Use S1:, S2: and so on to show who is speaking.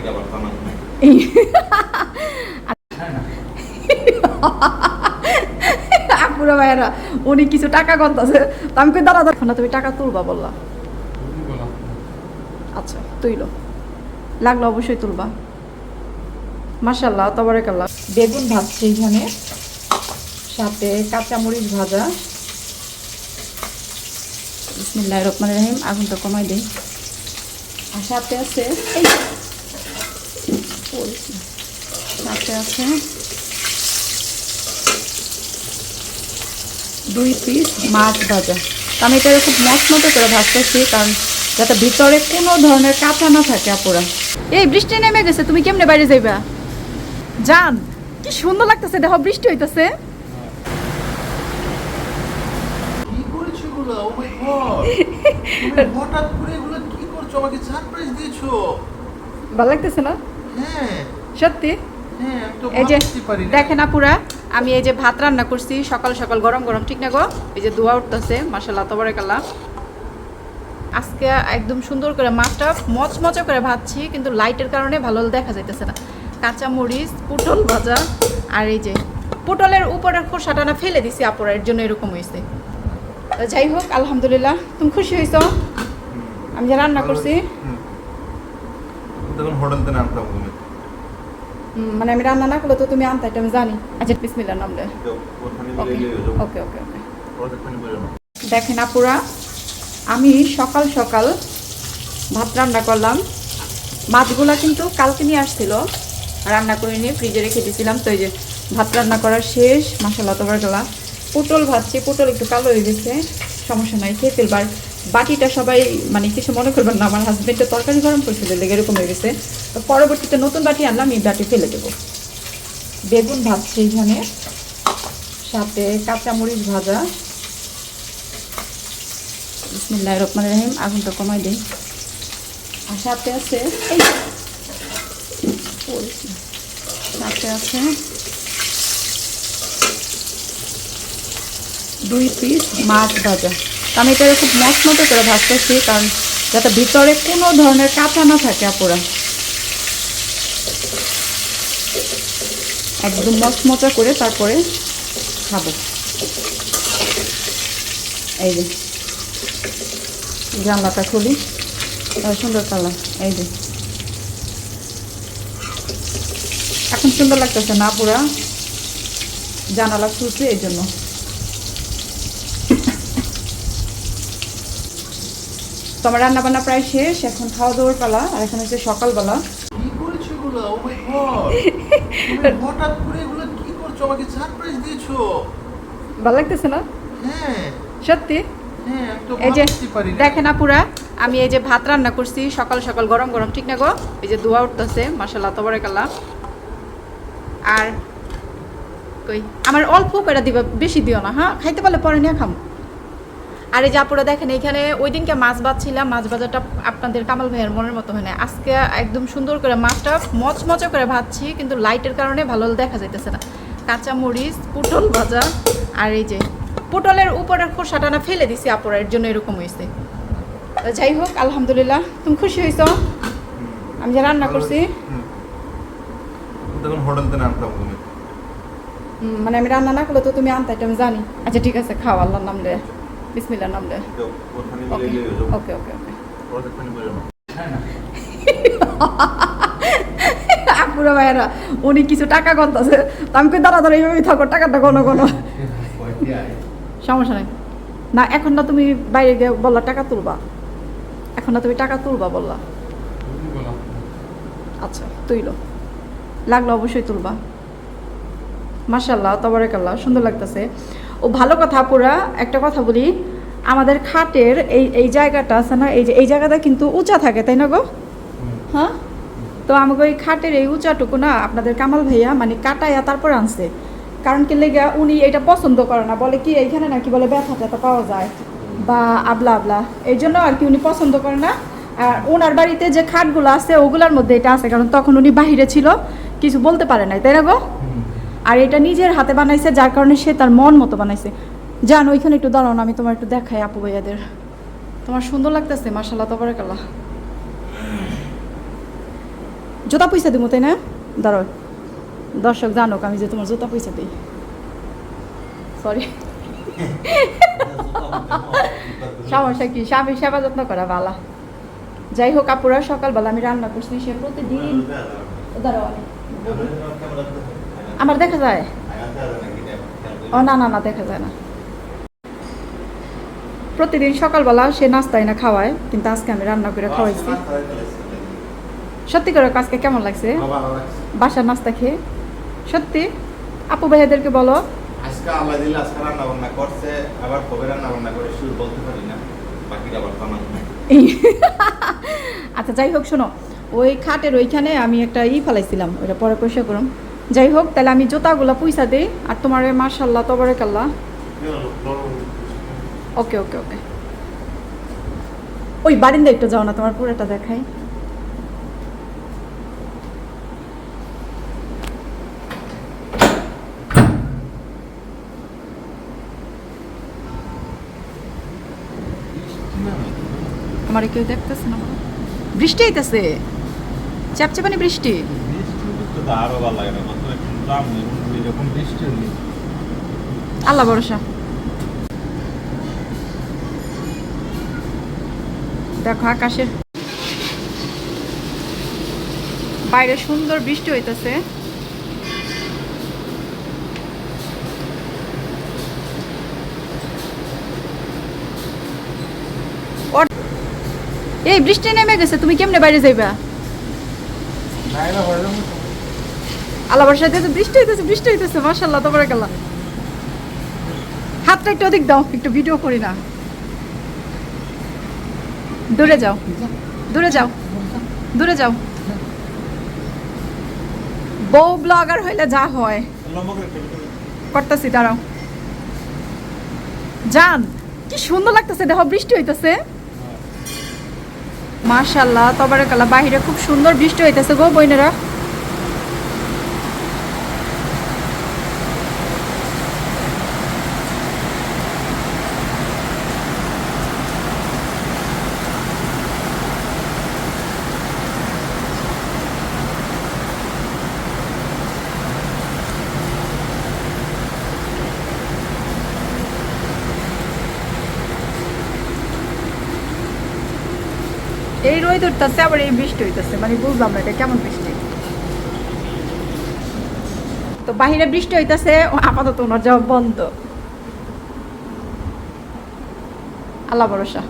S1: আপুরা ভাইয়েরা, উনি কিছু টাকা গন্তাছে। আমি দাঁড়া দেখো না, তুমি টাকা তুলবা, বললা। আচ্ছা লাগল অবশ্যই তুলবা। মাসাল্লাহ বেগুন ভাজছে এখানে। সাথে কাঁচামরিচ ভাজা। বিসমিল্লাহ রহমান রহিম। আগুনটা কমাই দিই। আর সাথে আছে এই না। সাথে আছে দুই পিস মাছ ভাজা। তো আমি এটা খুব মতো করে ভাজতেছি কারণ যাতে ভিতরে কোনো ধরনের কাঁচা না থাকে আপুরা। এই বৃষ্টি নেমে গেছে তুমি কেমনে বাইরে যাইবা? জান কি সুন্দর লাগতেছে দেখো বৃষ্টি হইতেছে।
S2: কি করেছ এগুলো? ও মাই গড তুমি হঠাৎ করে এগুলো কি করছ? আমাকে সারপ্রাইজ দিয়েছ।
S1: ভালো লাগতেছে না? সত্যি?
S2: হ্যাঁ
S1: এই যে দেখেন আপুরা আমি এই যে ভাত রান্না করছি সকাল সকাল গরম গরম ঠিক না গো? এই যে ধোয়া উঠতেছে মাসাল্লাহ তবরেকাল্লা আজকে একদম সুন্দর করে মাছটা মচমচে করে ভাজছি কিন্তু লাইটের কারণে ভালো দেখা যাইতেছে না। কাঁচা মরিচ পটল ভাজা আর এই যে পটলের উপরের খোসাটা না ফেলে দিছি আপুরা এর জন্য এরকম হয়েছে যাই হোক আলহামদুলিল্লাহ তুমি খুশি হয়েছো আমি যে রান্না করছি।
S2: তখন হোটেল থেকে আনতাম তুমি
S1: মানে আমি রান্না না করলে তো তুমি আনতে আমি জানি। আচ্ছা বিসমিল্লার নাম ওকে ওকে ওকে দেখেন আপুরা আমি সকাল সকাল ভাত রান্না করলাম। মাছগুলা কিন্তু কালকে নিয়ে আসছিল। রান্না করে নিয়ে ফ্রিজে রেখে দিয়েছিলাম। তো এই যে ভাত রান্না করার শেষ মশলা তোবার গেলা পটল ভাজছি পটল একটু কালো হয়ে গেছে। সমস্যা নাই খেয়ে ফেলবার বাটিটা সবাই মানে কিছু মনে করবেন না, আমার হাজবেন্ডের তরকারি গরম করছিল লেগে এরকম হয়ে গেছে। তো পরবর্তীতে নতুন বাটি আনলাম, এই বাটি ফেলে দেবো। বেগুন ভাজছি এখানে, সাথে কাঁচামরিচ ভাজা। বিসমিল্লাহ রহমান রহিম, আগুনটা কমাই দিই। আর সাথে আছে, এই সাথে আছে দুই পিস মাছ ভাজা। আমি এটা খুব মতো করে ভাজতেছি, কারণ যাতে ভিতরে কোনো ধরনের কাঁচা না থাকে আপুরা। একদম মচমচা করে তারপরে খাব। এই যে, জানলাটা খুলি সুন্দর কালার, এই যে। এখন সুন্দর লাগতেছে না পুরা জানালা খুলছে এই জন্য। তো আমার রান্না বান্না প্রায় শেষ এখন খাওয়া দাওয়ার পালা আর এখন হচ্ছে সকালবেলা।
S2: কি করেছ এগুলো? ও মাই গড হঠাৎ করে এগুলো কি করছ? আমাকে সারপ্রাইজ দিয়েছ।
S1: ভালো লাগতেছে না?
S2: হ্যাঁ।
S1: সত্যি?
S2: হ্যাঁ
S1: এই যে
S2: পারি
S1: দেখেন আপুরা আমি এই যে ভাত রান্না করছি সকাল সকাল গরম গরম ঠিক না গো? এই যে ধোয়া উঠতেছে মাসাল্লাহ তবরেকাল্লা আর কই? আমার অল্প করে দিবা বেশি দিও না হ্যাঁ? খাইতে পারলে পরে নিয়ে খাম। আর এই যে আপুরা দেখেন এখানে ওই দিনকে মাছ ভাজছিলাম মাছ ভাজাটা আপনাদের কামাল ভাইয়ের মনের মতো হয় না আজকে একদম সুন্দর করে মাছটা মচমচে করে ভাজছি কিন্তু লাইটের কারণে ভালো দেখা যাইতেছে না। কাঁচা মরিচ পটল ভাজা আর এই যে পটলের উপরের খোসাটা না ফেলে দিছি আপুরা এর জন্য এরকম হয়েছে যাই হোক আলহামদুলিল্লাহ। তুমি খুশি হয়েছো আমি যে রান্না করছি? মানে আমি রান্না না করলে তো তুমি আনতে আমি জানি। আচ্ছা ঠিক আছে খাও আল্লাহর নাম লে বিসমিল্লার নাম
S2: ওখানে
S1: ওকে ওকে ওকে আপুরা ভাইয়েরা উনি কিছু টাকা গন্তাছে। তো আমি কই দাঁড়া দাঁড়া এইভাবেই থাকো টাকাটা কোনো কোনো সমস্যা নেই। না এখন না তুমি বাইরে গিয়ে বললা টাকা তুলবা। এখন না তুমি টাকা তুলবা বললা। আচ্ছা তুইলো। লাগল অবশ্যই তুলবা। মার্শাল্লাহ তবরেকাল্লাহ সুন্দর লাগতেছে। ও ভালো কথা পুরা একটা কথা বলি আমাদের খাটের এই এই জায়গাটা আছে না এই যে এই জায়গাটা কিন্তু উঁচা থাকে তাই না গো? হ্যাঁ? তো আমাকে ওই খাটের এই উঁচাটুকু না আপনাদের কামাল ভাইয়া মানে কাটাইয়া তারপর আনছে। কারণ কি লেগে উনি এটা পছন্দ করে না বলে কি এইখানে নাকি বলে ব্যথা ট্যাথা পাওয়া যায় বা আবলা আবলা। এই জন্য আর কি উনি পছন্দ করে না। আর ওনার বাড়িতে যে খাটগুলো আছে ওগুলার মধ্যে এটা আছে কারণ তখন উনি বাহিরে ছিল কিছু বলতে পারে নাই তাই না গো? আর এটা নিজের হাতে বানাইছে যার কারণে সে তার মন মতো বানাইছে। জান ওইখানে একটু দাঁড়াও না আমি তোমার একটু দেখাই আপু ভাইয়াদের। তোমার সুন্দর লাগতেছে মার্শাল্লাহ তবরেকাল্লাহ জুতা পয়সা দিব তাই না? দাঁড়ো দর্শক জানুক আমি যে তোমার জুতা পয়সা দিই। সরি সমস্যা কি? স্বামীর সেবা যত্ন করা বালা। যাই হোক আপুরা সকালবেলা আমি রান্না করছি সে প্রতিদিন দাঁড়াও আমার দেখা যায়? ও না না না দেখা যায় না। প্রতিদিন সকালবেলা সে নাস্তায় না খাওয়ায় কিন্তু আজকে আমি রান্না করে খাওয়াইছি। সত্যি করে আজকে কেমন লাগছে? বাসার নাস্তা খেয়ে? সত্যি? আপু ভাইয়াদেরকে বলো।
S3: আজকে আল্লাহ দিলে আজকে রান্না বান্না করছে আবার কবে রান্না বান্না করে শুরু বলতে পারি না বাকিটা আবার বানাবো
S1: আচ্ছা যাই হোক শোনো ওই খাটের ওইখানে আমি একটা ই ফেলাইছিলাম ওইটা পরে পয়সা করুন। যাই হোক তাহলে আমি জুতাগুলো পয়সা দিই আর তোমার মার্শাল্লাহ তবরেকাল্লাহ। ওকে ওকে ওকে ওই বারিন্দা একটু যাও না তোমার পুরোটা দেখাই। আমার কেউ দেখতেছে না বৃষ্টি আইতেছে। চ্যাপচ্যাপানি বৃষ্টি। আল্লাহ ভরসা। দেখো আকাশের বাইরে সুন্দর বৃষ্টি হইতেছে। এই বৃষ্টি নেমে গেছে, তুমি কেমনে বাইরে যাইবা? আল্লাহ বর্ষা দিতে বৃষ্টি হইতেছে বৃষ্টি হইতেছে মাশাল্লাহ তোমার গেলাম। হাতটা একটু অধিক দাও, একটু ভিডিও করি না। দূরে যাও। দূরে যাও। দূরে যাও। বউ ব্লগার হইলে যা হয়। করতেছি, দাঁড়াও। যান কি সুন্দর লাগতেছে, দেখো বৃষ্টি হইতেছে। মাশাল্লাহ তবার কালা বাহিরে খুব সুন্দর বৃষ্টি হইতেছে গো বইনেরা। এই রোদ উঠতেছে, আবার এই বৃষ্টি হইতেছে। মানে বুঝলাম না এটা কেমন বৃষ্টি। তো বাহিরে বৃষ্টি হইতেছে আপাতত ওনার যাওয়া বন্ধ। আল্লাহ ভরসা।